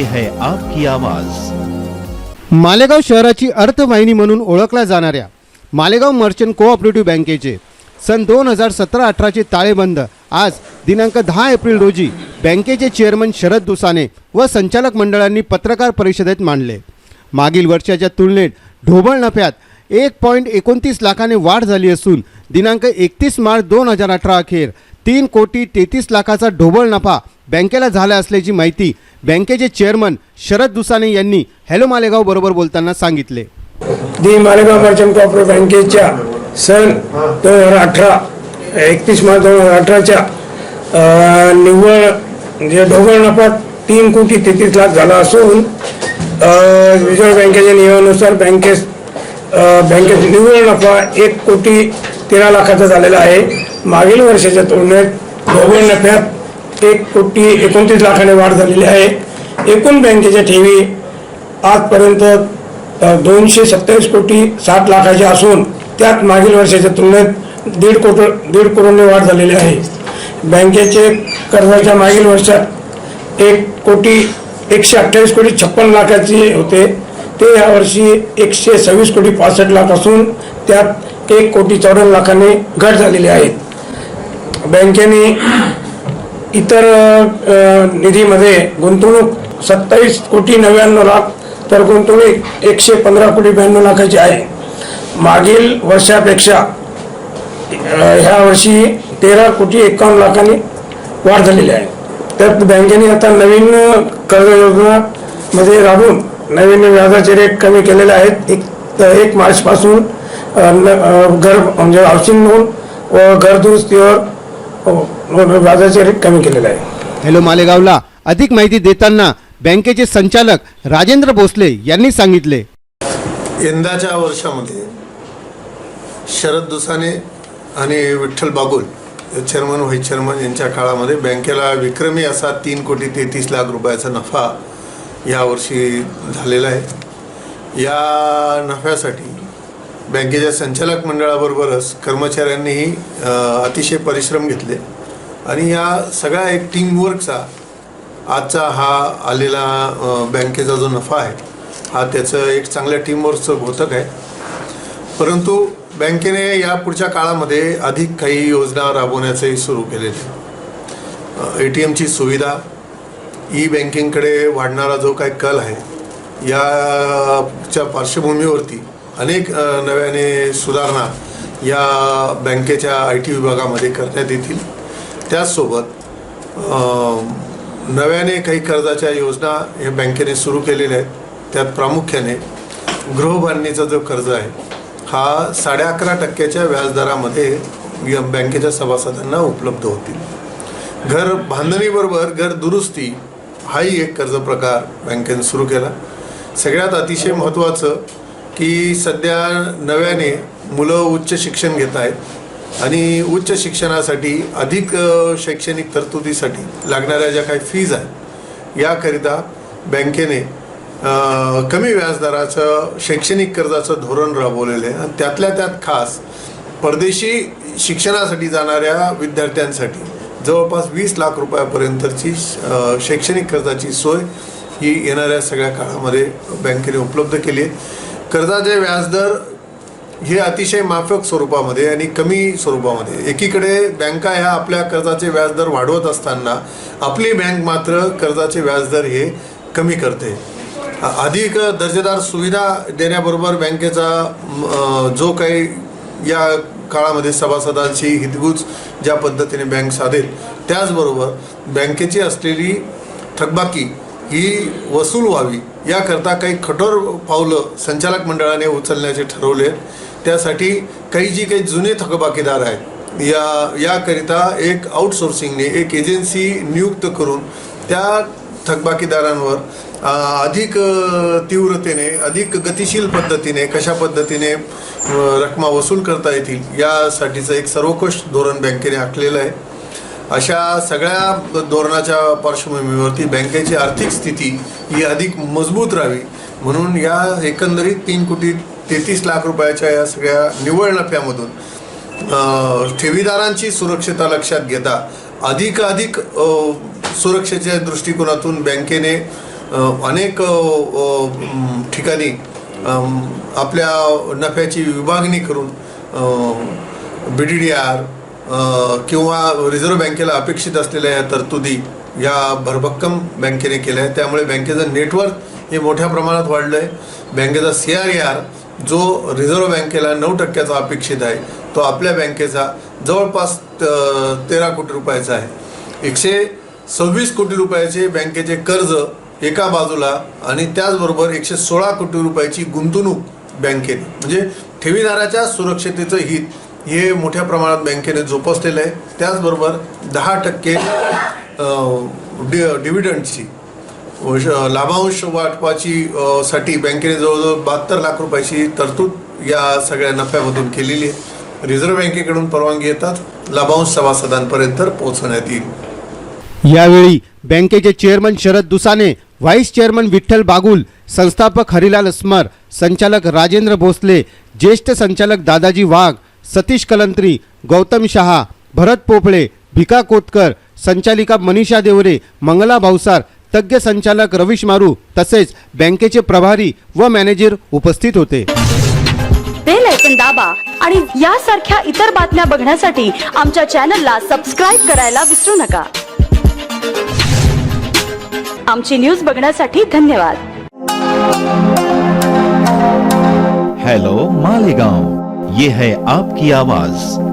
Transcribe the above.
ये है आपकी आवाज। मालेगाव शहराची अर्थवाहिनी म्हणून ओळखल्या जाणाऱ्या मालेगाव मर्चंट कोऑपरेटिव्ह बँकेचे सन दोन हजार सतरा अठराचे ताळेबंद आज दिनांक दहा एप्रिल रोजी बँकेचे चेअरमन शरद दुसाने व संचालक मंडळांनी पत्रकार परिषदेत मांडले. मागील वर्षाच्या तुलनेत ढोबळ नफ्यात एक पॉईंट एकोणतीस लाखाने वाढ झाली असून दिनांक एकतीस मार्च दोन हजार अठरा अखेर तीन कोटी तेहतीस लाखाचा ढोबळ नफा बँकेला झाला असल्याची माहिती बँकेचे चेअरमन शरद दुसाने यांनी हॅलो मालेगाव बरोबर बोलताना सांगितले. दी मालेगाव मर्चंट कॉर्पोरेट बँकेच्या सन दोन हजार अठरा एकतीस मार्च दोन हजार अठराच्या निव्वळ जे ढोबळ नफा तीन कोटी तेहतीस लाख झाला असून रिझर्व्ह बँकेच्या नियमानुसार बँकेस बँकेत निव्वळ नफा एक कोटी तेरा लाखाचा झालेला आहे. मागील वर्षाच्या तुलनेत ढोबळ नफ्यात एक कोटी एकोणतीस लाखाने वाढ झालेली आहे. एकूण बँकेच्या ठेवी आजपर्यंत दोनशे सत्तावीस कोटी साठ लाखाचे असून त्यात मागील वर्षाच्या तुलनेत दीड कोट दीड करोडने वाढ झालेली आहे. बँकेचे कर्जाच्या मागील वर्षात एक कोटी एकशे अठ्ठावीस कोटी छप्पन लाखाचे होते. ते यावर्षी एकशे सव्वीस कोटी पासष्ट लाख असून त्यात एक कोटी चौऱ्याण्णव लाखाने घट झालेली आहे. बँकेने इतर निधीमध्ये गुंतवणूक सत्तावीस कोटी नव्याण्णव लाख तर गुंतवणूक एकशे पंधरा कोटी ब्याण्णव लाखाची आहे. मागील वर्षापेक्षा ह्या वर्षी तेरा कोटी एकावन्न लाखांनी वाढ झालेली आहे. तर बँकेने आता नवीन कर्ज योजनामध्ये राबून नवीन व्याजाचे रेट कमी केलेले आहेत. एक एक मार्चपासून घर म्हणजे हाऊसिंग लोन व घरदुरुस्तीवर अ, व्याजाचे रेट कमी केलेले आहे. हॅलो मालेगावला. अधिक माहिती देताना बँकेचे संचालक राजेंद्र भोसले यांनी सांगितले. यंदाच्या वर्षामध्ये शरद दुसाने आणि Vitthal Bagul chairman vice chairman यांच्या काळामध्ये बँकेला विक्रमी असा तीन कोटी तेहतीस लाख रुपयाचा नफा यावर्षी झालेला आहे. या नफ्यासाठी बँकेच्या संचालक मंडळाबरोबरच कर्मचाऱ्यांनीही अतिशय परिश्रम घेतले. आणि या सगळ्या एक टीमवर्कचा आजचा हा आलेला बँकेचा जो नफा आहे हा त्याचं एक चांगल्या टीमवर्कचं घोतक आहे. परंतु बँकेने या पुढच्या काळामध्ये अधिक काही योजना राबवण्याचंही सुरू केलेले ए टी एमची सुविधा ई बँकिंगकडे वाढणारा जो काही कल आहे याच्या पार्श्वभूमीवरती अनेक नव्याने सुधारणा या बँकेच्या आय टी विभागामध्ये करण्यात येतील. त्याचसोबत नव्याने काही कर्जाच्या योजना या बँकेने सुरू केलेल्या आहेत. त्यात प्रामुख्याने गृहबांधणीचा जो कर्ज आहे हा साडे अकरा टक्क्याच्या व्याजदरामध्ये बँकेच्या सभासदांना उपलब्ध होतील. घर बांधणीबरोबर घर दुरुस्ती हाही एक कर्ज प्रकार बँकेने सुरू केला. सगळ्यात अतिशय महत्त्वाचं की सध्या नव्याने मुलं उच्च शिक्षण घेत आहेत आणि उच्च शिक्षणासाठी अधिक शैक्षणिक तरतुदीसाठी लागणाऱ्या ज्या काही फीज आहेत याकरिता बँकेने कमी व्याजदराचं शैक्षणिक कर्जाचं धोरण राबवलेलं आहे. आणि त्यातल्या त्यात खास परदेशी शिक्षणासाठी जाणाऱ्या विद्यार्थ्यांसाठी जवळपास वीस लाख रुपयापर्यंतची शैक्षणिक कर्जाची सोय ही येणाऱ्या सगळ्या काळामध्ये बँकेने उपलब्ध केली आहे. कर्जाचे व्याजदर हे अतिशय माफक स्वरूपामध्ये आणि कमी स्वरूपामध्ये. एकीकडे बँका ह्या आपल्या कर्जाचे व्याजदर वाढवत असताना आपली बँक मात्र कर्जाचे व्याजदर हे कमी करते. अधिक दर्जेदार सुविधा देण्याबरोबर बँकेचा जो काही या काळामध्ये सभासदांशी हितगुज ज्या पद्धतीने बँक साधेल त्याचबरोबर बँकेची असलेली थकबाकी ही वसूल व्हावी. याकरता काही कठोर पावलं संचालक मंडळाने उचलण्याचे ठरवले आहेत. त्यासाठी काही जी काही जुने थकबाकीदार आहेत या याकरिता एक आउटसोर्सिंगने एक एजन्सी नियुक्त करून त्या थकबाकीदारांवर अधिक तीव्रतेने अधिक गतिशील पद्धतीने कशा पद्धतीने रकमा वसूल करता येतील यासाठीचं एक सर्वोकृष्ट धोरण बँकेने आखलेलं आहे अशा सगळ्या धोरणाच्या पार्श्वभूमीवरती बँकेची आर्थिक स्थिती ही अधिक मजबूत राहावी. म्हणून या एकंदरीत तीन कोटी तेहतीस लाख रुपयाच्या या सगळ्या निव्वळ नफ्यामधून ठेवीदारांची सुरक्षता लक्षात घेता अधिकाधिक सुरक्षेच्या दृष्टिकोनातून बँकेने अनेक ठिकाणी आपल्या नफ्याची विभागणी करून बी डी डी आर किंवा रिझर्व्ह बँकेला अपेक्षित असलेल्या या तरतुदी या भरभक्कम बँकेने केल्या आहेत. त्यामुळे बँकेचं नेटवर्क हे मोठ्या प्रमाणात वाढलं आहे बँकेचा सी आर आर जो रिझर्व्ह बँकेला नऊ टक्क्याचा अपेक्षित आहे तो आपल्या बँकेचा जवळपास तेरा कोटी रुपयाचा आहे. एकशे सव्वीस कोटी रुपयाचे बँकेचे कर्ज एका बाजूला आणि त्याचबरोबर एकशे सोळा कोटी रुपयाची गुंतवणूक बँकेने म्हणजे ठेवीदाराच्या सुरक्षतेचं हित हे मोठ्या प्रमाणात बँकेने जोपासलेलं आहे. त्याचबरोबर दहा टक्के डि डिव्हिडंडची लाभांश वाटपाची साठी बँकेने जवळजवळ बहात्तर लाख रुपयाची तरतूद या सगळ्या नफ्यामधून केलेली आहे. रिझर्व्ह बँकेकडून परवानगी येतात. लाभांश सभासदांपर्यंत पोहोचवण्यात येईल. यावेळी बँकेचे chairman Sharad Dusane vice chairman Vitthal Bagul संस्थापक हरिलाल स्मर संचालक राजेंद्र भोसले ज्येष्ठ संचालक दादाजी वाघ सतीश कलंत्री गौतम शहा भरत पोपळे भिका कोतकर संचालिका मनीषा देवरे मंगला भावसार तज्ज्ञ संचालक रवीश मारू तसेच बँकेचे प्रभारी व मॅनेजर उपस्थित होते. बेल ऐकन दाबा आणि यासारख्या इतर बातम्या बघण्यासाठी आमच्या चॅनलला सबस्क्राईब करायला विसरू नका. आमची न्यूज बघण्यासाठी धन्यवाद. हेलो मालेगांव. ये है आपकी आवाज।